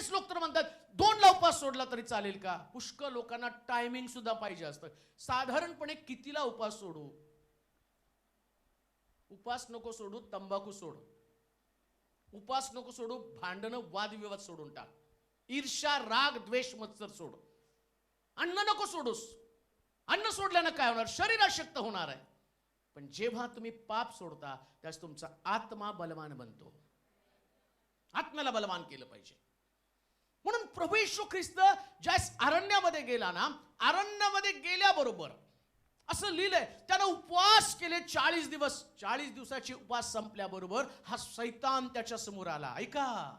बरेच लोक तर म्हणतात दोनला उपास सोडला तरी चालेल का? पुष्कळ लोकांना टायमिंग सुद्धा पाहिजे असतं. साधारणपणे कितीला उपास सोडू? उपास नको सोडू तंबाखू सोड. उपास नको सोडू भांडणं वादविवाद सोडून टाक. ईर्षा राग द्वेष मत्सर सोड. अन्न नको सोडूस. अन्न सोडल्यानं काय होणार? शरीर अशक्त होणार आहे. पण जेव्हा तुम्ही पाप सोडता त्यास तुमचा आत्मा बलवान बनतो. आत्म्याला बलवान केलं पाहिजे. म्हणून प्रभू येशू ख्रिस्त ज्यास अरण्यामध्ये गेला ना अरण्यामध्ये गेल्याबरोबर असं लिहिलंय त्यानं उपवास केले चाळीस दिवस. चाळीस दिवसाचे उपवास संपल्याबरोबर हा सैतान त्याच्यासमोर आला. ऐका.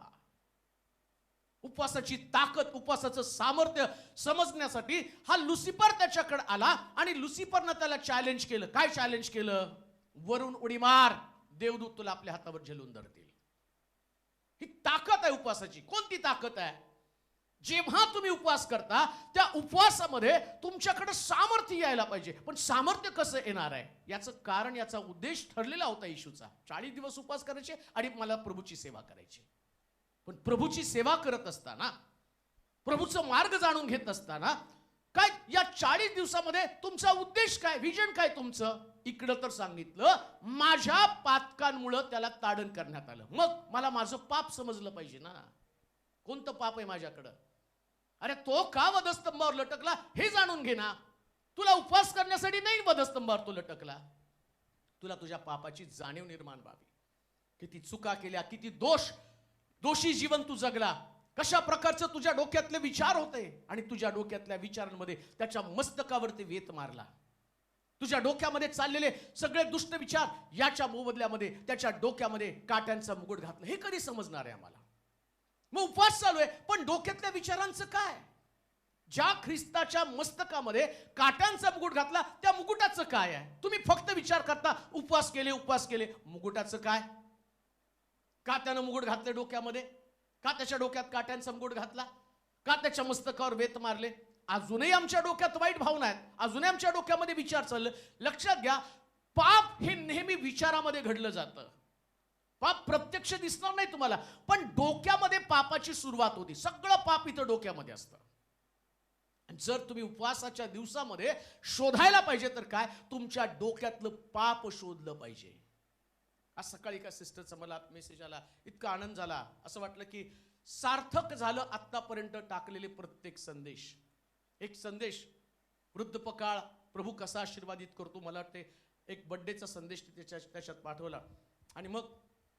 उपवासाची ताकद उपवासाचं सामर्थ्य समजण्यासाठी हा लुसिफर त्याच्याकडे आला आणि लुसिफरनं त्याला चॅलेंज केलं. काय चॅलेंज केलं? वरून उडी मार. देवदूत तुला आपल्या हातावर झेलून धरतील. ही ताकद आहे उपवासाची. कोणती ताकद आहे? जेव्हा तुम्ही उपवास करता त्या उपवासामध्ये तुमच्याकडे सामर्थ्य यायला पाहिजे. पण सामर्थ्य कसं येणार आहे? याचं कारण याचा उद्देश ठरलेला होता येशूचा चाळीस दिवस उपवास करायचे आणि मला प्रभूची सेवा करायची. पण प्रभूची सेवा करत असताना प्रभूचं मार्ग जाणून घेत असताना काय या चाळीस दिवसामध्ये तुमचा उद्देश काय? विजन काय तुमचं? इकडं तर सांगितलं माझ्या पातकांमुळं त्याला ताडण करण्यात आलं. मग मला माझं पाप समजलं पाहिजे ना. कोणतं पाप आहे माझ्याकडं? अरे तो का वधस्तंभावर लटकला हे जाणून घे ना. तुला उपवास करण्यासाठी नाही वधस्तंभावर तो लटकला. तुला तुझ्या पापाची जाणीव निर्माण व्हावी. किती चुका केल्या किती दोष. दोषी जीवन तू जगला. कशा प्रकारचं तुझ्या डोक्यातले विचार होते आणि तुझ्या डोक्यातल्या विचारांमध्ये त्याच्या मस्तकावरती वेत मारला. तुझ्या डोक्यामध्ये चाललेले सगळे दुष्ट विचार याच्या मोबदल्यामध्ये त्याच्या डोक्यामध्ये काट्यांचा मुकुट घातला. हे कधी समजणार आहे आम्हाला? मग उपवास चालू आहे. पण डोक्यातल्या विचारांचं काय? ज्या ख्रिस्ताच्या मस्तकामध्ये काट्यांचा मुकुट घातला त्या मुकुटाचं काय आहे? तुम्ही फक्त विचार करता उपवास केले उपवास केले. मुकुटाचं काय? का त्यानं मुकुट घातले डोक्यामध्ये? का त्याच्या डोक्यात काट्यांचा मुकुट घातला? का त्याच्या मस्तकावर वेत मारले? अजूनही आमच्या डोक्यात वाईट भावना आहेत. अजूनही आमच्या डोक्यामध्ये विचार चालले. लक्षात घ्या पाप हे नेहमी विचारामध्ये घडलं जातं. पाप प्रत्यक्ष दिसणार नाही तुम्हाला पण डोक्यामध्ये पापाची सुरुवात होती. सगळं पाप इथं डोक्यामध्ये असतं. जर तुम्ही उपवासाच्या दिवसामध्ये शोधायला पाहिजे तर काय? तुमच्या डोक्यातलं पाप शोधलं पाहिजे. आज सकाळी एका सिस्टरचा मला मेसेज आला इतका आनंद झाला. असं वाटलं की सार्थक झालं आत्तापर्यंत टाकलेले प्रत्येक संदेश. एक संदेश वृद्धपकाळ प्रभू कसा आशीर्वादित करतो? मला वाटते एक बड्डेचा संदेश त्याच्या त्याच्यात पाठवला. आणि मग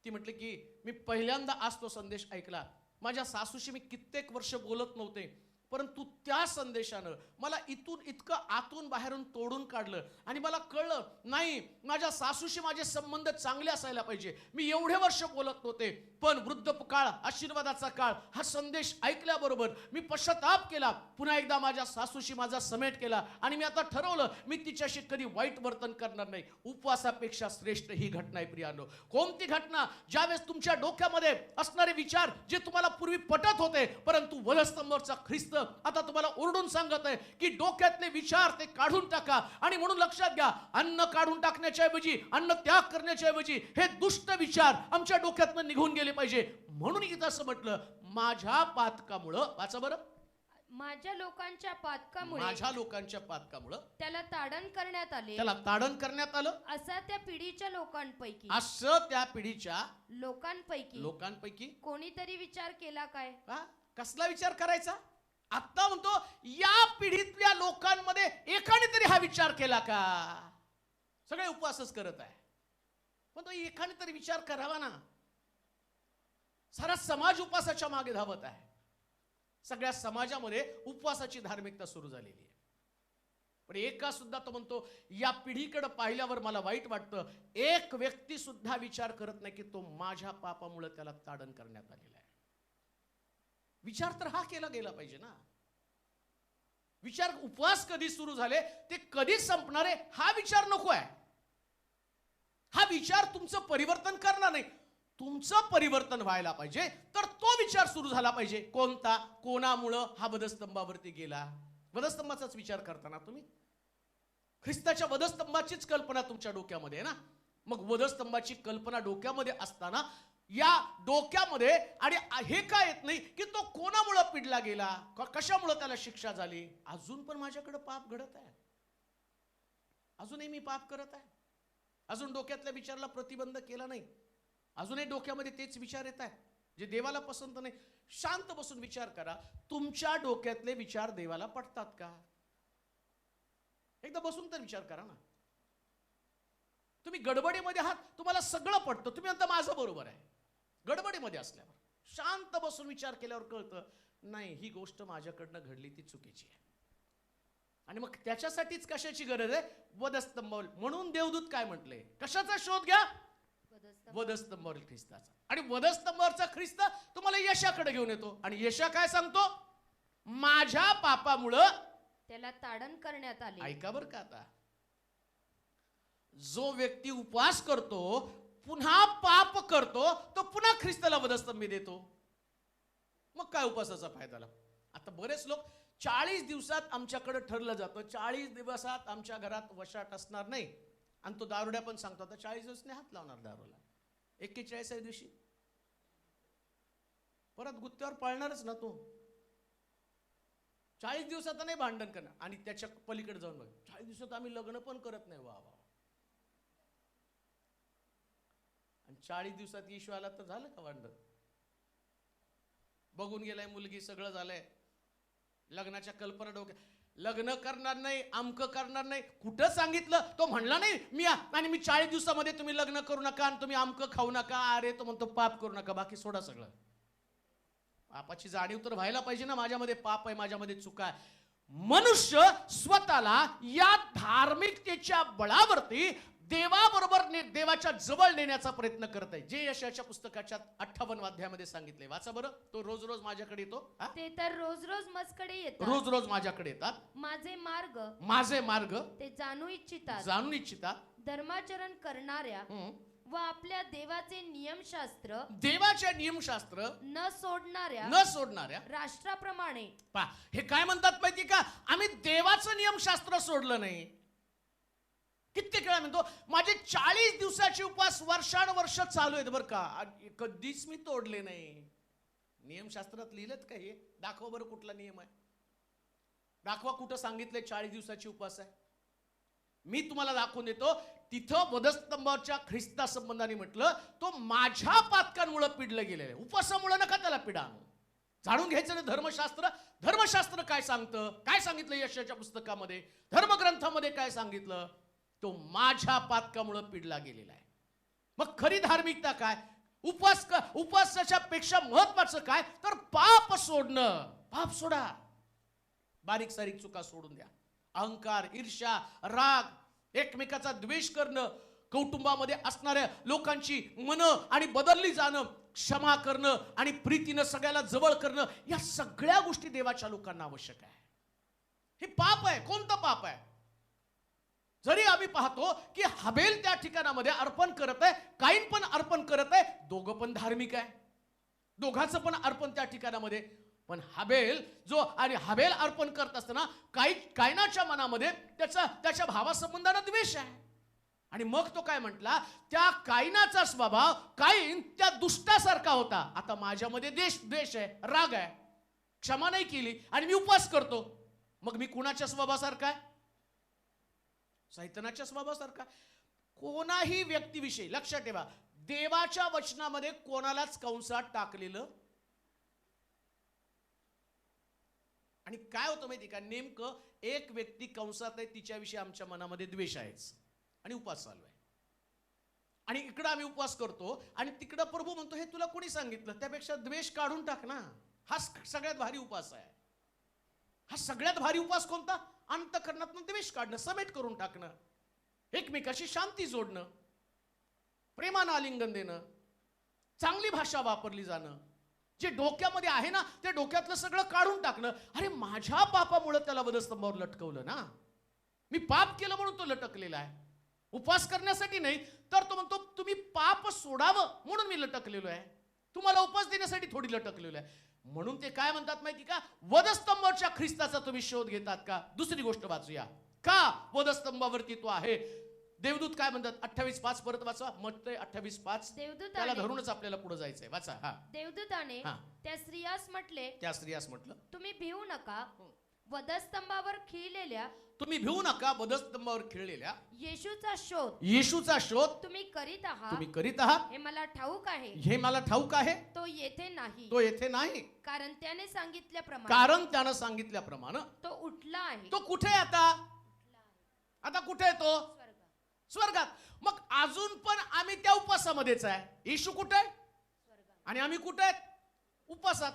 ती म्हटली की मी पहिल्यांदा आज तो संदेश ऐकला. माझ्या सासूशी मी कित्येक वर्ष बोलत नव्हते. परंतु त्या संदेशानं मला इथून इतकं आतून बाहेरून तोडून काढलं. आणि मला कळलं नाही माझ्या सासूशी माझे संबंध चांगले असायला पाहिजे. मी एवढे वर्ष बोलत नव्हते पण वृद्ध काळ आशीर्वादाचा काळ हा संदेश ऐकल्याबरोबर मी पश्चाताप केला. पुन्हा एकदा माझ्या सासूशी माझा समेट केला आणि मी आता ठरवलं मी तिच्याशी कधी वाईट वर्तन करणार नाही. उपवासापेक्षा श्रेष्ठ ही घटना आहे प्रियानो. कोणती घटना? ज्यावेळेस तुमच्या डोक्यामध्ये असणारे विचार जे तुम्हाला पूर्वी पटत होते परंतु वलस्तंभरचा ख्रिस्त आता तुम्हाला ओरडून सांगत आहे की डोक्यातले विचार ते काढून टाका. आणि म्हणून लक्षात घ्या अन्न काढून टाकण्याच्या ऐवजी अन्न त्याग करण्याच्या ऐवजी हे दुष्ट विचार आमच्या डोक्यातनं निघून गेले पाहिजे. म्हणून इथं असं म्हटलं माझ्या पातकामुळं वाचा बरं. माझ्या लोकांच्या पातकामुळे माझ्या लोकांच्या पातकामुळं त्याला ताडण करण्यात आले. त्याला ताडण करण्यात आलं. असा त्या पिढीच्या लोकांपैकी. असं त्या पिढीच्या लोकांपैकी. लोकांपैकी. कोणीतरी विचार केला काय? हा कसला विचार करायचा? आता म्हणतो या पिढीतल्या लोकांमध्ये एकाने तरी हा विचार केला का? सगळे उपवासच करत आहे. पण तो एकाने तरी विचार करावा ना. सारा समाज उपवासाच्या मागे धावत आहे. सगळ्या समाजामध्ये उपवासाची धार्मिकता सुरू झालेली आहे. पण एका सुद्धा तो म्हणतो या पिढीकडे पाहिल्यावर मला वाईट वाटतं. एक व्यक्ती सुद्धा विचार करत नाही की तो माझ्या पापामुळे त्याला ताडण करण्यात आलेला आहे. विचार तर हा केला गेला पाहिजे ना. विचार उपवास कधी सुरू झाले ते कधी संपणारे हा विचार नको आहे. हा विचार तुमचं परिवर्तन करणार नाही. तुमचं परिवर्तन व्हायला पाहिजे तर तो विचार सुरू झाला पाहिजे. कोणता? कोणामुळं? हा वधस्तंभावरती गेला. वधस्तंभाचाच विचार करताना तुम्ही. ख्रिस्ताच्या वधस्तंभाचीच कल्पना तुमच्या डोक्यामध्ये आहे ना. मग वधस्तंभाची कल्पना डोक्यामध्ये असताना या डोक्यामध्ये आणि हे काय येत नाही की तो कोणामुळं पिडला गेला? कशामुळं त्याला शिक्षा झाली? अजून पण माझ्याकडे पाप घडत आहे. अजूनही मी पाप करत आहे. अजून डोक्यातल्या विचाराला प्रतिबंध केला नाही. अजूनही डोक्यामध्ये तेच विचार येत आहे जे देवाला पसंत नाही. शांत बसून विचार करा तुमच्या डोक्यातले विचार देवाला पटतात का? एकदा बसून तर विचार करा ना. तुम्ही गडबडीमध्ये आहात तुम्हाला सगळं पटतं. तुम्ही आता माझं बरोबर आहे. गडबडीमध्ये असल्यावर. शांत बसून विचार केल्यावर कळतं नाही ही गोष्ट माझ्याकडनं घडली ती चुकीची आहे. आणि मग त्याच्यासाठीच कशाची गरज आहे? वधस्तंभ म्हणून देवदूत काय म्हटले? कशाचा शोध घ्या? वधस्तंभ. वधस्तंभावर ख्रिस्ताचा. आणि वधस्तंभावरचा ख्रिस्त तुम्हाला यशाकडे घेऊन येतो. आणि यशा काय सांगतो? माझ्या पापामुळं त्याला ताडण करण्यात आले. ऐका बरं का आता. जो व्यक्ती उपवास करतो पुन्हा पाप करतो तो पुन्हा ख्रिस्ताला वधस्तंभी देतो. मग काय उपवासाचा फायदा झाला? आता बरेच लोक चाळीस दिवसात आमच्याकडे ठरलं जातं. चाळीस दिवसात आमच्या घरात वशाट असणार नाही. आणि तो दारुड्या पण सांगतो आता चाळीस दिवस नाही हात लावणार दारूला. एक्केचाळीस दिवशी. परत गुत्त्यावर पळणारच ना तो. चाळीस दिवसात नाही भांडण करणार. आणि त्याच्या पलीकडे जाऊन बघ चाळीस दिवसात आम्ही लग्न पण करत नाही. वा वा. आणि चाळीस दिवसात येशू आला तर झालं का वांड? बघून गेलाय मुलगी सगळं झालंय. लग्नाच्या कल्पना डोक्या लग्न करणार नाही आमक करणार नाही. कुठं सांगितलं? तो म्हणला नाही मी आणि मी चाळीस दिवसामध्ये तुम्ही लग्न करू नका आणि तुम्ही आमक खाऊ नका. अरे तो म्हणतो पाप करू नका बाकी सोडा सगळं. पापाची जाणीव तर व्हायला पाहिजे ना माझ्यामध्ये पाप आहे माझ्यामध्ये चुका आहे. मनुष्य स्वतःला या धार्मिकतेच्या बळावरती देवाबरोबर ने- देवाच्या जवळ नेण्याचा प्रयत्न करत आहे. जे यशाच्या पुस्तकाच्या अठ्ठावन्न अध्यायामध्ये सांगितले. वाचा बरं. तो रोज रोज माझ्याकडे येतो? ते तर रोज रोज मजकडे येतात. रोज रोज माझ्याकडे येतात. माझे मार्ग माझे मार्ग ते जाणू इच्छितात. जाणून इच्छितात. धर्माचरण करणाऱ्या. व आपल्या देवाचे नियमशास्त्र देवाच्या नियमशास्त्र न सोडणाऱ्या न सोडणाऱ्या राष्ट्राप्रमाणे. पा हे काय म्हणतात माहिती का? आम्ही देवाचं नियमशास्त्र सोडलं नाही. कित्येक वेळा म्हणतो माझे चाळीस दिवसाचे उपवास वर्षानुवर्ष चालू आहेत बरं का. कधीच मी तोडले नाही. नियमशास्त्रात लिहिलेत का हे? दाखवा बरं कुठला नियम आहे. दाखवा कुठं सांगितलंय चाळीस दिवसाची उपवास आहे. मी तुम्हाला दाखवून देतो तिथं वधस्तंभाच्या ख्रिस्ता संबंधाने म्हटलं तो माझ्या पातकांमुळे पिडलं गेलेलं आहे. उपवासामुळे नका त्याला पिडा जाणून घ्यायचं ना धर्मशास्त्र. धर्मशास्त्र काय सांगतं? काय सांगितलं यशाच्या पुस्तकामध्ये? धर्मग्रंथामध्ये काय सांगितलं? तो माझ्या पातकामुळं पिडला गेलेला आहे. मग खरी धार्मिकता काय? उपवास का उपवासाच्या पेक्षा महत्वाचं काय? तर पाप सोडणं. पाप सोडा. बारीक सारीक चुका सोडून द्या. अहंकार ईर्ष्या राग एकमेकाचा द्वेष करणं कौटुंबामध्ये असणाऱ्या लोकांची मनं आणि बदलली जाणं क्षमा करणं आणि प्रीतीनं सगळ्याला जवळ करणं या सगळ्या गोष्टी देवाच्या लोकांना आवश्यक आहे. हे पाप आहे. कोणतं पाप आहे? जरी आम्ही पाहतो की हबेल त्या ठिकाणामध्ये अर्पण करत आहे काहीन पण अर्पण करत आहे दोघं पण धार्मिक आहे. दोघांचं पण अर्पण त्या ठिकाणामध्ये. पण हबेल जो आणि हबेल अर्पण करत असताना काही कायनाच्या मनामध्ये त्याचा त्याच्या भावासंबंधानं द्वेष आहे. आणि मग तो काय म्हटला त्या कायनाचा स्वभाव काईन त्या दुष्टासारखा होता. आता माझ्यामध्ये देश द्वेष आहे राग आहे. क्षमा नाही केली आणि मी उपवास करतो. मग मी कुणाच्या स्वभावासारखा आहे? सैतनाच्या स्वभावासारखा कोणाही व्यक्तीविषयी लक्षात ठेवा देवाच्या वचनामध्ये कोणालाच कंसात टाकलेलं आणि काय होतं माहिती का? नेमकं एक व्यक्ती कंसात आहे तिच्याविषयी आमच्या मनामध्ये द्वेष आहेच आणि उपास चालू आहे. आणि इकडं आम्ही उपवास करतो आणि तिकडं प्रभू म्हणतो हे तुला कोणी सांगितलं? त्यापेक्षा द्वेष काढून टाक ना. हा सगळ्यात भारी उपास आहे. हा सगळ्यात भारी उपास कोणता? अंतकरणातून द्वेष काढणं समेट करून टाकणं. एकमेकाशी शांती जोडणं. प्रेमानं आलिंगन देणं. चांगली भाषा वापरली जाणं. जे डोक्यामध्ये आहे ना ते डोक्यातलं सगळं काढून टाकणं. अरे माझ्या पापामुळे त्याला वधस्तंभावर लटकवलं ना. मी पाप केलं म्हणून तो लटकलेला आहे. उपवास करण्यासाठी नाही तर तो म्हणतो तुम्ही पाप सोडावं म्हणून मी लटकलेलो आहे. तुम्हाला उपवास देण्यासाठी थोडी लटकलेलो आहे. म्हणून ते काय म्हणतात माहिती का? वधस्तंभावरच्या ख्रिस्ताचा तुम्ही शोध घेतात का? दुसरी गोष्ट वाचूया. का वधस्तंभावरती तो आहे? देवदूत काय म्हणतात? अठ्ठावीस पाच परत वाचा मत अठ्ठावीस पाच. त्याला देवदूताने धरूनच आपल्याला पुढे जायचंय. वाचा हा. देवदूताने हा. त्या स्त्रियास म्हटले त्या स्त्रियास म्हटलं तुम्ही भिवू नका. वधस्तंभावर खिळलेल्या तुम्ही भिवू नका बदस्तंभावर खेळलेल्या येशूचा शोध येशूचा शोध तुम्ही करीत आहात. तुम्ही करीत आहात. हे मला ठाऊक आहे. हे मला ठाऊक आहे. तो येथे नाही. तो येथे नाही. कारण त्याने सांगितल्याप्रमाणे कारण त्यानं सांगितल्याप्रमाणे तो उठला आहे. तो कुठे आहे आता? आता कुठे आहे तो? स्वर्गात. मग अजून पण आम्ही त्या उपासामध्येच आहे. येशू कुठे? आहे आणि आम्ही कुठे? आहेत उपासात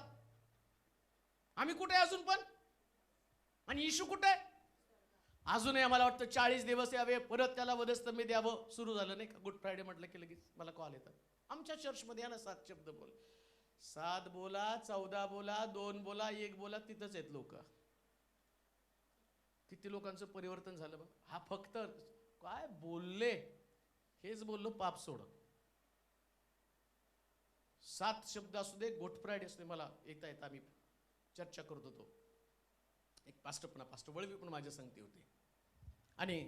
आम्ही कुठे आहे अजून पण? आणि येशू कुठे? आहे अजूनही आम्हाला वाटतं चाळीस दिवस यावे परत त्याला वधस्तंभी द्यावं. सुरू झालं नाही का? गुड फ्रायडे म्हटलं की लगेच मला कॉल येतात. आमच्या चर्चमध्ये या ना सात शब्द बोल. सात बोला चौदा बोला दोन बोला एक बोला तिथंच आहेत लोक. किती लोकांचं परिवर्तन झालं बघ. हा फक्त काय बोलले? हेच बोललो पाप सोड सात शब्द असू दे गोट असू दे मला येता येता मी चर्चा करत होतो. एक पास्टर पण पास्टर वळवी पण माझ्या संगती होते. आणि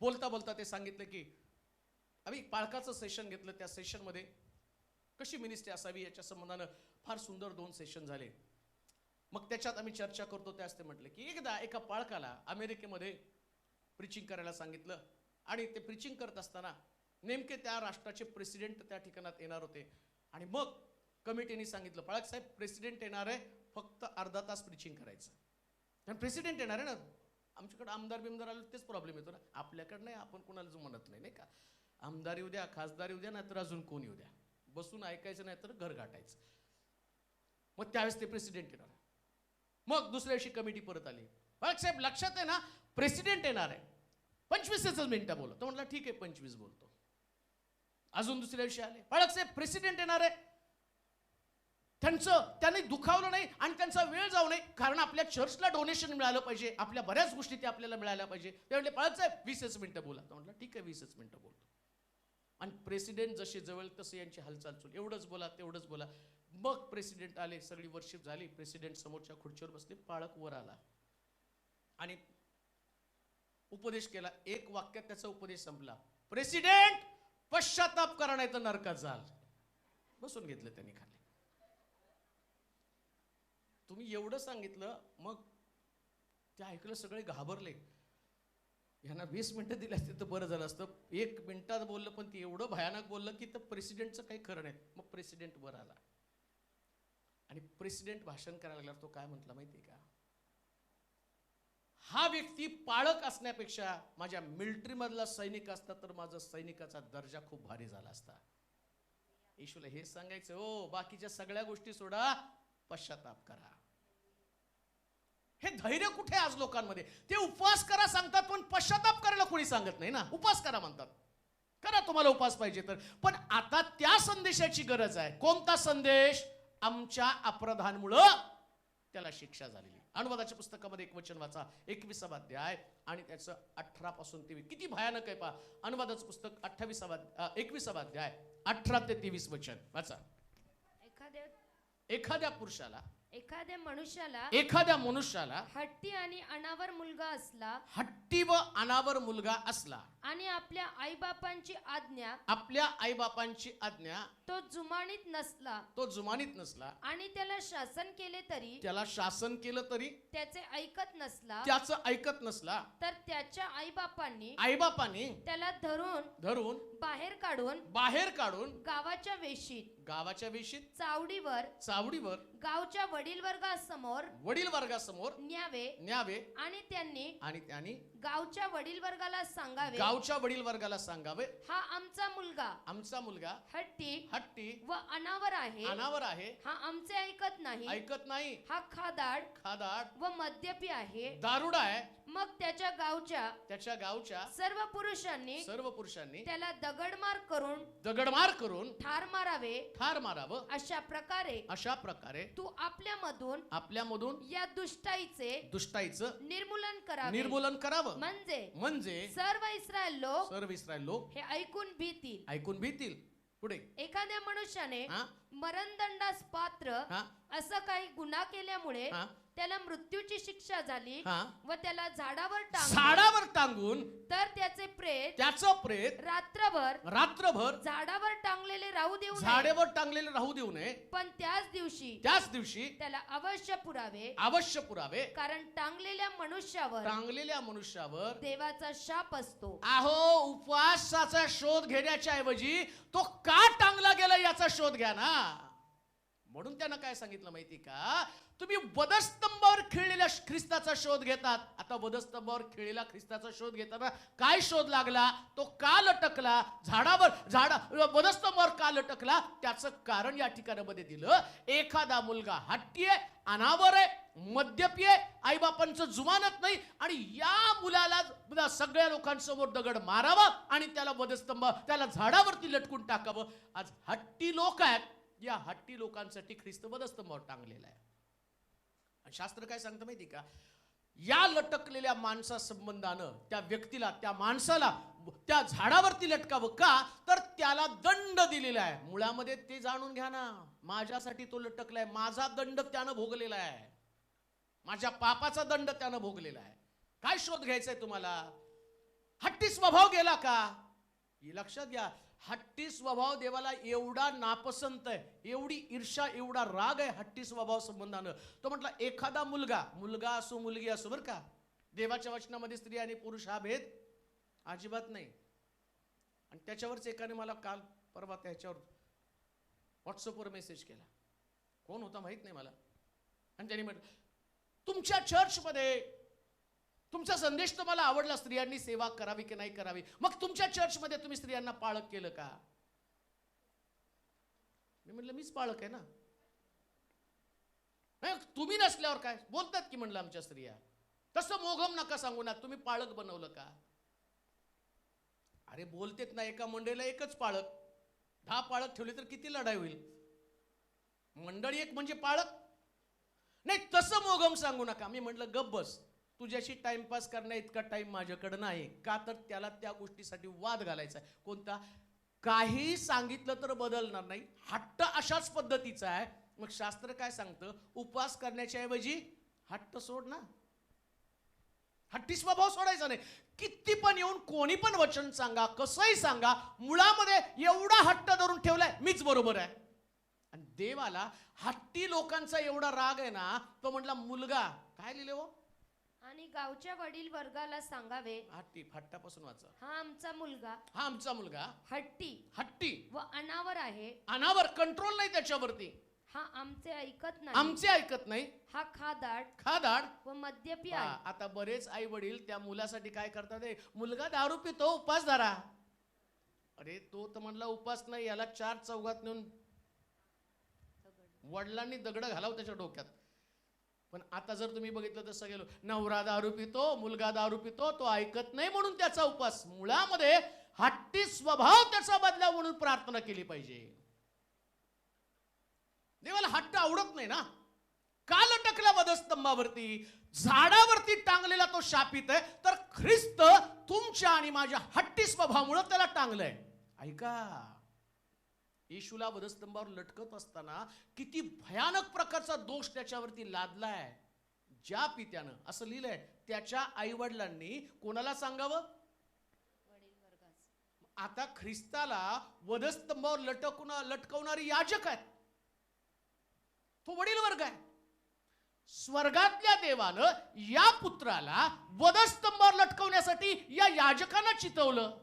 बोलता बोलता ते सांगितलं की आम्ही पाळकाचं सेशन घेतलं त्या सेशनमध्ये कशी मिनिस्ट्री असावी याच्या संबंधानं फार सुंदर दोन सेशन झाले. मग त्याच्यात आम्ही चर्चा करतो त्याच ते म्हटलं की एकदा एका पाळकाला अमेरिकेमध्ये प्रिचिंग करायला सांगितलं आणि ते प्रिचिंग करत असताना नेमके त्या राष्ट्राचे प्रेसिडेंट त्या ठिकाणात येणार होते. आणि मग कमिटीने सांगितलं पाळक साहेब प्रेसिडेंट येणार आहे फक्त अर्धा तास प्रिचिंग करायचं. कारण प्रेसिडेंट येणार आहे ना? आमच्याकडे आमदार बिमदार आले तेच प्रॉब्लेम येतो ना. आपल्याकडे नाही आपण कोणाला जो म्हणत नाही नाही का? आमदार येऊ द्या खासदार येऊ द्या नाहीतर अजून कोण येऊ द्या? बसून ऐकायचं नाही तर घर गाठायचं. मग त्यावेळेस ते प्रेसिडेंट येणार. मग दुसऱ्या दिवशी कमिटी परत आली. बाळक साहेब लक्षात आहे ना? प्रेसिडेंट येणार आहे. पंचवीसच मिनिटं बोला तो म्हटला ठीक आहे पंचवीस बोलतो. अजून दुसऱ्या दिवशी आले. बाळक साहेब प्रेसिडेंट येणार आहे. त्यांचं त्यांनी दुखावलं नाही आणि त्यांचा वेळ जाऊ नये. कारण आपल्या चर्चला डोनेशन मिळालं पाहिजे. आपल्या बऱ्याच गोष्टी त्या आपल्याला मिळाल्या पाहिजे. त्यावेळी पाळत साहेब वीसच मिनटं बोला. तो म्हटलं ठीक आहे वीसच मिनटं बोलतो. आणि प्रेसिडेंट जसे जवळ तसे यांची हालचाल चुल एवढंच बोला तेवढंच बोला. मग प्रेसिडेंट आले सगळी वर्शिप झाली प्रेसिडेंट समोरच्या खुर्चीवर बसले पाळक वर आला. आणि उपदेश केला एक वाक्यात त्याचा उपदेश संपला. प्रेसिडेंट पश्चाताप करा नाही तर नरकात जाल. बसून घेतलं त्यांनी खाली. तुम्ही एवढं सांगितलं मग ते ऐकलं सगळे घाबरले. यांना वीस मिनिटं दिली असते तर बरं झालं असतं. एक मिनिटात बोललं पण ते एवढं भयानक बोललं की तर प्रेसिडेंटचं काही खरं नाही. मग प्रेसिडेंट वर आला. आणि प्रेसिडेंट भाषण करायला लागला तो काय म्हटला माहितीये का? हा व्यक्ती पाळक असण्यापेक्षा माझ्या मिलिटरीमधला सैनिक असता तर माझा सैनिकाचा दर्जा खूप भारी झाला असता. येशूला हे सांगायचं हो बाकीच्या सगळ्या गोष्टी सोडा पश्चाताप करा. हे धैर्य कुठे आज लोकांमध्ये? ते उपवास करा सांगतात पण पश्चाताप करायला कोणी सांगत नाही ना? उपवास करा म्हणतात. करा तुम्हाला उपवास पाहिजे तर. पण आता त्या संदेशाची गरज आहे. कोणता संदेश? आमच्या अपराधांमुळं त्याला शिक्षा झालेली अनुवादाच्या पुस्तकामध्ये एक वचन वाचा एकविसावा अध्याय आणि त्याचं अठरा पासून तेवीस. किती भयानक आहे पा अनुवादाचं पुस्तक अठ्ठावीसावा एकविसावा अध्याय अठरा ते तेवीस वचन. वाचा. एखाद्या एखाद्या पुरुषाला एखाद्या मनुष्याला एखाद्या मनुष्याला हट्टी आणि अनावर मुलगा असला हट्टी व अनावर मुलगा असला आणि आपल्या आईबापांची आज्ञा आपल्या आईबापांची आज्ञा तो जुमानीत नसला तो जुमानीत नसला. आणि त्याला शासन केले तरी त्याला शासन केलं तरी त्याचे ऐकत नसला त्याचं ऐकत नसला. तर त्याच्या आईबापांनी आईबापाने त्याला धरून धरून बाहेर काढून बाहेर काढून गावाच्या वेशीत गावाच्या वेशीत चावडीवर चावडीवर गावच्या वडील वर्गासमोर वडील वर्गासमोर न्यावे न्यावे आणि त्यांनी आणि त्यांनी गावच्या वडील वर्गाला सांगावे. गावच्या वडील वर्गाला सांगावे. हा आमचा मुलगा. आमचा मुलगा. हट्टी हट्टी. व अनावर आहे. अनावर आहे. हा आमचे ऐकत नाही. ऐकत नाही. हा खादाड खादाड. व मद्यपी आहे. दारुडा आहे. मग त्याच्या गावच्या त्याच्या गावच्या सर्व पुरुषांनी सर्व पुरुषांनी त्याला दगडमार करून दगडमार करून ठार मारावे. ठार मारावं. अशा प्रकारे अशा प्रकारे तू आपल्यामधून आपल्यामधून या दुष्टाईचे दुष्टाईचं निर्मूलन करावे. निर्मूलन करावं. म्हणजे म्हणजे सर्व इस्रायल लोक सर्व इस्रायल लोक हे ऐकून भीतील. ऐकून भीतील. पुढे. एखाद्या मनुष्याने हा. मरणदंडास पात्र हा. असं काही गुन्हा केल्यामुळे हा. त्याला मृत्यूची शिक्षा झाली हा? व त्याला झाडावर टांगले झाडावर टांगून तर त्याचे प्रेत त्याचं प्रेत रात्रभर रात्रभर झाडावर टांगलेले राहू देऊ नये. झाडेवर टांगलेले राहू देऊ नये. पण त्याच दिवशी त्याच दिवशी त्याला अवश्य पुरावे. अवश्य पुरावे. कारण टांगलेल्या मनुष्यावर टांगलेल्या मनुष्यावर देवाचा शाप असतो. अहो उपवासाचा शोध घेण्याच्या ऐवजी तो का टांगला गेला याचा शोध घ्या ना. म्हणून त्यानं काय सांगितलं माहिती का? तुम्ही वधस्तंभावर खेळलेल्या ख्रिस्ताचा शोध घेतात. आता वधस्तंभावर खेळलेला ख्रिस्ताचा शोध घेताना काय शोध लागला? तो का लटकला? झाडावर झाडा वधस्तंभावर का लटकला? त्याचं कारण या ठिकाणामध्ये दिलं. एखादा मुलगा हट्टी आहे अनावर आहे मद्यपी आहे आईबापांचं जुमानत नाही आणि या मुलाला सगळ्या लोकांसमोर दगड मारावा आणि त्याला वधस्तंभ त्याला झाडावरती लटकून टाकावं. आज हट्टी लोक आहेत. या हट्टी लोकांसाठी ख्रिस्त वधस्तंभावर टांगलेला आहे. आणि शास्त्र काय सांगतं माहिती का? या लटकलेल्या माणसासंबंधानं त्या व्यक्तीला त्या माणसाला त्या झाडावरती लटकावं का? तर त्याला दंड दिलेला आहे. मुळामध्ये ते जाणून घ्या ना. माझ्यासाठी तो लटकलाय. माझा दंड त्यानं भोगलेला आहे. माझ्या पापाचा दंड त्यानं भोगलेला आहे. काय शोध घ्यायचा आहे तुम्हाला? हट्टी स्वभाव गेला का? हे लक्षात घ्या. हट्टी स्वभाव देवाला एवढा नापसंत आहे एवढी ईर्षा एवढा राग आहे हट्टी स्वभाव संबंधानं. तो म्हटला एखादा मुलगा मुलगा असो मुलगी असो बरं का देवाच्या वचनामध्ये स्त्री आणि पुरुष हा भेद अजिबात नाही. आणि त्याच्यावरच एकाने मला काल परवा त्याच्यावर व्हॉट्सअपवर मेसेज केला. कोण होता माहीत नाही मला. आणि त्यांनी म्हटलं तुमच्या चर्चमध्ये तुमचा संदेश तुम्हाला आवडला स्त्रियांनी सेवा करावी की नाही करावी? मग तुमच्या चर्चमध्ये तुम्ही स्त्रियांना पाळक केलं का? मी म्हटलं मीच पाळक आहे ना. नाही, तुम्ही नसल्यावर काय? बोलतात की म्हणलं आमच्या स्त्रिया. तसं मोघम नका सांगू ना. तुम्ही पाळक बनवलं का? अरे बोलतेत ना एका मंडळीला एकच पाळक. दहा पाळक ठेवले तर किती लढाई होईल? मंडळी एक म्हणजे पाळक? नाही तसं मोघम सांगू नका. मी म्हटलं गप बस. तुझ्याशी टाइमपास करण्या इतका टाइम माझ्याकडं नाही. का तर त्याला त्या गोष्टीसाठी वाद घालायचा आहे. कोणता? काही सांगितलं तर बदलणार नाही. हट्ट अशाच पद्धतीचा आहे. मग शास्त्र काय सांगतं? उपवास करण्याच्या ऐवजी हट्ट सोड ना. हट्टी स्वभाव सोडायचा नाही. किती पण येऊन कोणी पण वचन सांगा कसंही सांगा मुळामध्ये एवढा हट्ट धरून ठेवलाय मीच बरोबर आहे. आणि देवाला हट्टी लोकांचा एवढा राग आहे ना तो म्हटला मुलगा काय लिहिले हो? गावच्या वडील वर्गाला सांगावे हट्टी हट्टापासून वाचा. हा आमचा मुलगा हा आमचा मुलगा. हट्टी. हट्टी. व अनावर आहे. अनावर कंट्रोल नाही त्याच्यावरती. हा आमचे ऐकत नाही. आमचे ऐकत नाही. हा खादाड. खादाड? व मद्यपी पहा, आहे. आता बरेच आई वडील त्या मुलासाठी काय करतात "ए, मुलगा दारू पितो उपास धरा. अरे तो तर म्हणला उपास नाही याला चार चौघात नेऊन वडिलांनी दगड घालाव त्याच्या डोक्यात. पण आता जर तुम्ही बघितलं तसं गेलो नवरा दारू पितो मुलगा दारू पितो तो ऐकत नाही म्हणून त्याचा उपास मुळामध्ये हट्टी स्वभाव त्याचा बदला म्हणून प्रार्थना केली पाहिजे. देवाला हट्ट आवडत नाही ना? काल टकला वधस्तंभावरती झाडावरती टांगलेला तो शापित आहे तर ख्रिस्त तुमच्या आणि माझ्या हट्टी स्वभावामुळे त्याला टांगलंय. ऐका. येशूला वधस्तंभावर लटकत असताना किती भयानक प्रकारचा दोष त्याच्यावरती लादलाय. ज्या पित्यानं असं लिहिलंय त्याच्या आईवडिलांनी कोणाला सांगावं? आता ख्रिस्ताला वधस्तंभावर लटकून लटकवणारी याजक आहेत. तो वडील वर्ग आहे. स्वर्गातल्या देवानं या पुत्राला वधस्तंभावर लटकवण्यासाठी या याजकांना चितवलं.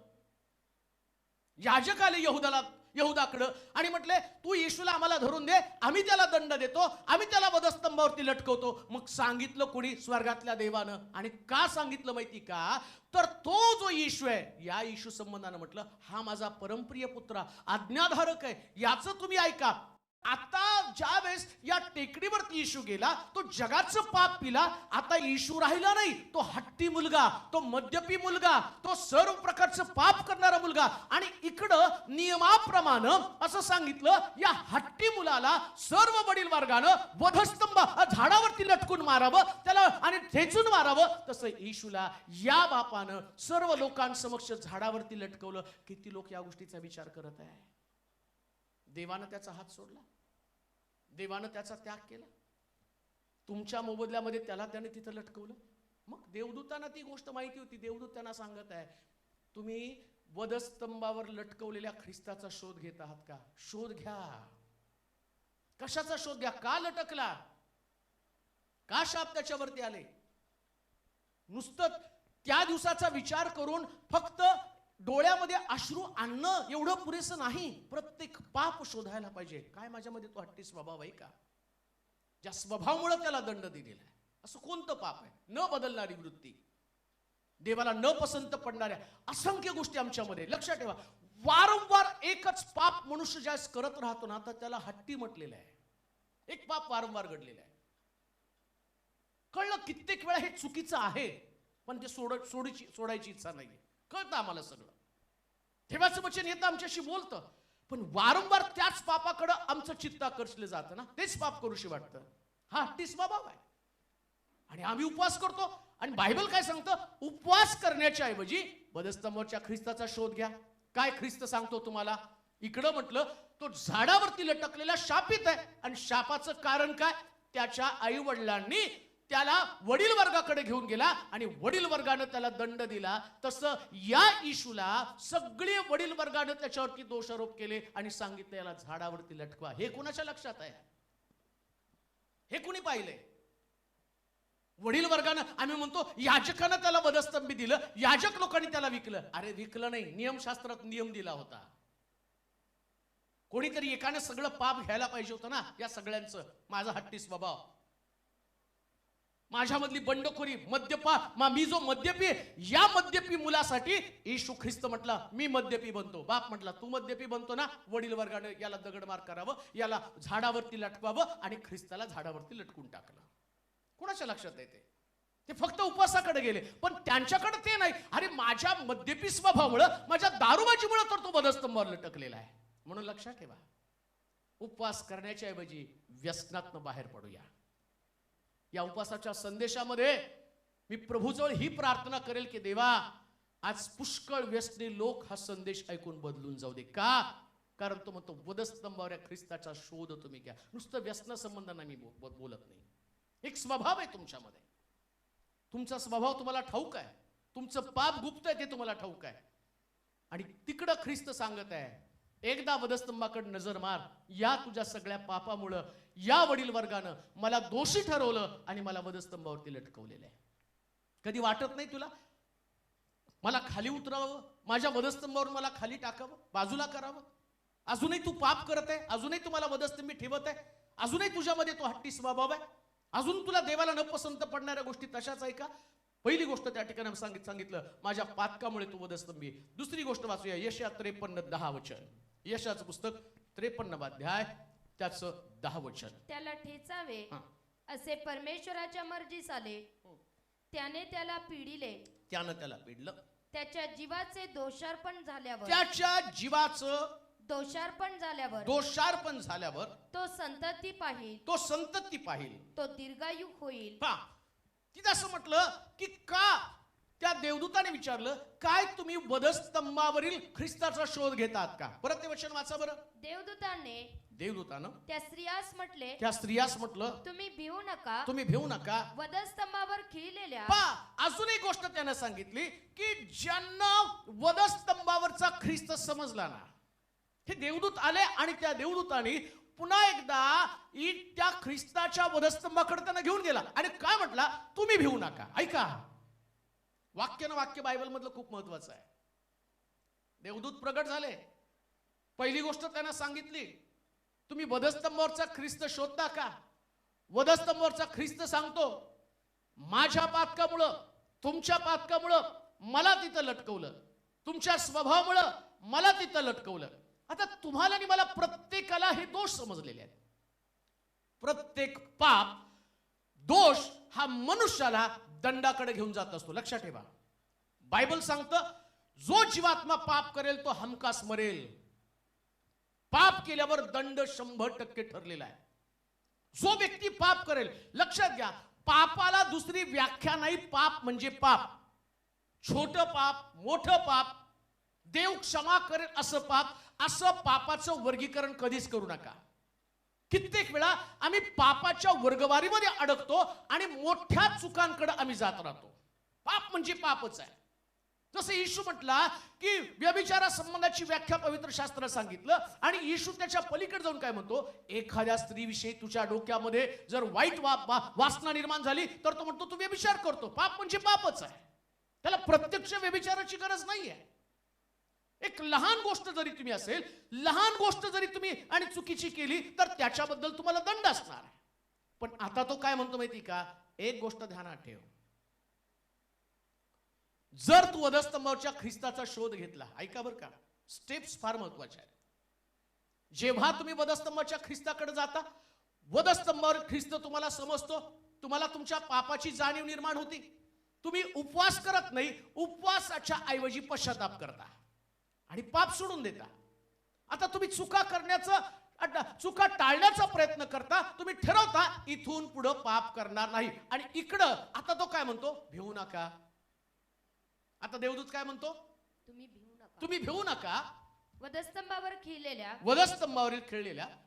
याजक आले यहुदाला यहुदाकडं. आणि म्हटले तू येशूला आम्हाला धरून दे आम्ही त्याला दंड देतो आम्ही त्याला वधस्तंभावरती लटकवतो. मग सांगितलं कोणी स्वर्गातल्या देवानं? आणि का सांगितलं माहिती का? तर तो जो येशू आहे या येशू संबंधानं म्हटलं हा माझा परमप्रिय पुत्र आज्ञाधारक आहे याचं तुम्ही ऐका. आता ज्या वेळेस या टेकडीवरती येशू गेला तो जगाचं पाप पिला आता येशू राहिला नाही. तो हट्टी मुलगा तो मद्यपी मुलगा तो सर्व प्रकारचं पाप करणारा मुलगा. आणि इकडं नियमाप्रमाणे असं सांगितलं या हट्टी मुलाला सर्व वडील वर्गानं वधस्तंभ झाडावरती लटकून मारावं त्याला आणि ठेचून मारावं. तसं येशूला या बापानं सर्व लोकांसमक्ष झाडावरती लटकवलं. किती लोक या गोष्टीचा विचार करत आहे? देवानं त्याचा हात सोडला. देवानं त्याचा त्याग केला. तुमच्या मोबदल्यामध्ये त्याला त्याने तिथं लटकवलं. मग देवदूतांना ती गोष्ट माहिती होती. देवदूत त्यांना सांगत आहे तुम्ही वधस्तंभावर लटकवलेल्या ख्रिस्ताचा शोध घेत आहात का? शोध घ्या. कशाचा शोध घ्या? का लटकला? का शाप त्याच्यावरती आले? नुसतं त्या दिवसाचा विचार करून फक्त डोळ्यामध्ये अश्रू आणणं एवढं पुरेसं नाही. प्रत्येक पाप शोधायला पाहिजे. काय माझ्यामध्ये तो हट्टी स्वभाव आहे का? ज्या स्वभावामुळे त्याला दंड दिलेला आहे. असं कोणतं पाप आहे? न बदलणारी वृत्ती. देवाला न पसंत पडणाऱ्या असंख्य गोष्टी आमच्यामध्ये. लक्षात ठेवा. वारंवार एकच पाप मनुष्य ज्यास करत राहतो ना तर त्याला हट्टी म्हटलेलं आहे. एक पाप वारंवार घडलेलं आहे. कळलं कित्येक वेळा हे चुकीचं आहे पण ते सोड सोडीची सोडायची इच्छा नाहीये. कळतं आम्हाला सगळं. ठेवाचं वचन येतं आमच्याशी बोलतं. पण वारंवार त्याच पापाकडं आमचं चित्त आकर्षलं जातं ना. तेच पाप करूशी वाटतं. हा हट्टी बाबा आहे. आणि आम्ही उपवास करतो. आणि बायबल काय सांगतं? उपवास करण्याच्या ऐवजी बदस्तंभाच्या ख्रिस्ताचा शोध घ्या. काय ख्रिस्त सांगतो तुम्हाला? इकडं म्हटलं तो झाडावरती लटकलेला शापित आहे. आणि शापाचं कारण काय? त्याच्या आई वडिलांनी त्याला वडील वर्गाकडे घेऊन गेला आणि वडील वर्गानं त्याला दंड दिला. तसं या इशूला सगळे वडील वर्गानं त्याच्यावरती दोषारोप केले आणि सांगितलं याला झाडावरती लटकवा. हे कुणाच्या लक्षात आहे? हे कुणी पाहिलंय? वडील वर्गानं आम्ही म्हणतो याजकानं त्याला वधस्तंभी दिलं याजक लोकांनी त्याला विकलं. अरे विकलं नाही. नियमशास्त्रात नियम दिला होता. कोणीतरी एकानं सगळं पाप घ्यायला पाहिजे होतं ना या सगळ्यांचं. माझा हट्टी स्वभाव. माझ्यामधली बंडखोरी मद्यपा मा मी जो मद्यपी या मद्यपी मुलासाठी येशू ख्रिस्त म्हटला मी मद्यपी बनतो. बाप म्हटला तू मद्यपी बनतो ना? वडील वर्गाने याला दगडमार करावं याला झाडावरती लटकावं आणि ख्रिस्ताला झाडावरती लटकून टाकलं. कुणाच्या लक्षात येते ते? फक्त उपवासाकडे गेले. पण त्यांच्याकडे ते नाही. अरे माझ्या मद्यपी स्वभावामुळं माझ्या दारूबाजीमुळं तर तो बदस्तंभावर लटकलेला आहे. म्हणून लक्षात ठेवा. उपवास करण्याच्या ऐवजी व्यसनातनं बाहेर पडूया. या उपवासाच्या संदेशामध्ये मी प्रभूजवळ ही प्रार्थना करेल की देवा आज पुष्कळ व्यसनी लोक हा संदेश ऐकून बदलून जाऊ दे. का? कारण तो म्हणतो वधस्तंभावर ख्रिस्ताचा शोध तुम्ही घ्या. नुसतं व्यसन संबंधांना मी बोलत नाही. एक स्वभाव आहे तुमच्यामध्ये. तुमचा स्वभाव तुम्हाला ठाऊक आहे. तुमचं पाप गुप्त आहे ते तुम्हाला ठाऊक आहे. आणि तिकडं ख्रिस्त सांगत आहे एकदा वधस्तंभाकडे नजर मार. या तुझ्या सगळ्या पापामुळं या वडील वर्गानं मला दोषी ठरवलं आणि मला वधस्तंभावरती लटकवलेलं आहे. कधी वाटत नाही तुला? मला खाली उतरावं माझ्या वधस्तंभावर मला खाली टाकावं बाजूला करावं. अजूनही तू पाप करत आहे अजूनही तुम्हाला वधस्तंभी ठेवत आहे अजूनही तुझ्यामध्ये तो हट्टी स्वभाव आहे. अजून तुला देवाला न पसंत पडणाऱ्या गोष्टी तशाच आहे का? पहिली गोष्ट त्या ठिकाणी सांगित सांगितलं माझ्या पातकामुळे तू वधस्तंभी. दुसरी गोष्ट वाचूया यशा त्रेपन्न दहा वचन. यशाचं पुस्तक त्रेपन्न अध्याय. त्याचं दहा वचन. त्याला ठेचावे. हा. असे परमेश्वराच्या मर्जीस आले. त्याने त्याला पिडिले. त्यानं त्याला पिडलं. त्याच्या जीवाचे दोषार्पण झाल्यावर त्याच्या जीवाचं दोषार्पण झाल्यावर दोषार्पण झाल्यावर तो संतती पाहिल. तो संतती पाहिल. तो दीर्घायू होईल. पा तिथं असं म्हटलं की का त्या देवदूताने विचारलं काय तुम्ही वधस्तंभावरील ख्रिस्ताचा शोध घेतात का? परत ते वचन वाचा बरं. देवदूताने देवदूतानं त्या स्त्रियास म्हटले त्या स्त्रियास म्हटलं तुम्ही भिवू नका. तुम्ही भिवू नका. वधस्तंभावर खिळलेल्या पा अजून एक गोष्ट त्यानं सांगितली की ज्यांना वधस्तंभावरचा ख्रिस्त समजला ना हे देवदूत आले आणि त्या देवदूतानी पुन्हा एकदा त्या ख्रिस्ताच्या वधस्तंभाकडे त्यांना घेऊन गेला आणि काय म्हटला? तुम्ही भिवू नका. ऐका. वाक्य ना वाक्य बायबल मधलं खूप महत्वाचं आहे. देवदूत प्रगट झाले. पहिली गोष्ट त्यांना सांगितली तुम्ही वधस्तंभावरचा ख्रिस्त शोधता का? वधस्तंभावरचा ख्रिस्त सांगतो माझ्या पातकामुळं तुमच्या पातकामुळं मला तिथं लटकवलं. तुमच्या स्वभावामुळं मला तिथं लटकवलं. आता तुम्हाला आणि मला प्रत्येकाला हे दोष समजलेले आहेत. प्रत्येक पाप दोष हा मनुष्याला दंडाकडे घेऊन जात असतो. लक्षात ठेवा. बायबल सांगतं जो जीवात्मा पाप करेल तो हमकास मरेल. पाप केल्यावर दंड शंभर टक्के ठरलेला आहे. जो व्यक्ती पाप करेल लक्षात घ्या पापाला दुसरी व्याख्या नाही पाप म्हणजे पाप. छोट पाप मोठं पाप देव क्षमा करेल असं पाप असं पापाचं वर्गीकरण कधीच करू नका. कित्येक वेळा आम्ही पापाच्या वर्गवारीमध्ये अडकतो आणि मोठ्या चुकांकडे आम्ही जात राहतो. पाप म्हणजे पापच आहे. जसं येशू म्हटला की व्यभिचारा संबंधाची व्याख्या पवित्र शास्त्र सांगितलं आणि येशू त्याच्या पलीकडे जाऊन काय म्हणतो? एखाद्या स्त्रीविषयी तुझ्या डोक्यामध्ये जर वाईट वा, वा- वासना निर्माण झाली तर तो म्हणतो तू व्यभिचार करतो. पाप म्हणजे पापच आहे. त्याला प्रत्यक्ष व्यभिचाराची गरज नाहीये. एक लहान गोष्ट जरी तुम्ही असेल लहान गोष्ट जरी तुम्ही आणि चुकीची केली तर त्याच्याबद्दल तुम्हाला दंड असणार आहे. पण आता तो काय म्हणतो माहिती का? एक गोष्ट ध्यानात ठेव. जर तू वधस्तंभावरच्या ख्रिस्ताचा शोध घेतला ऐका बरं का स्टेप्स फार महत्त्वाच्या आहेत. जेव्हा तुम्ही वधस्तंभाच्या ख्रिस्ताकडे जाता वधस्तंभावर ख्रिस्त तुम्हाला समजतो तुम्हाला तुमच्या पापाची जाणीव निर्माण होती. तुम्ही उपवास करत नाही उपवासाच्या ऐवजी पश्चाताप करता आणि पाप सोडून देता. आता तुम्ही चुका करण्याचं चुका टाळण्याचा प्रयत्न करता तुम्ही ठरवता इथून पुढं पाप करणार नाही. आणि इकडं आता तो काय म्हणतो? भिवू नका. आता देवदूत काय म्हणतो? तुम्ही भिवू नका. तुम्ही भिवू नका. वधस्तंभावर खिळलेल्या वधस्तंभावरील खेळलेल्या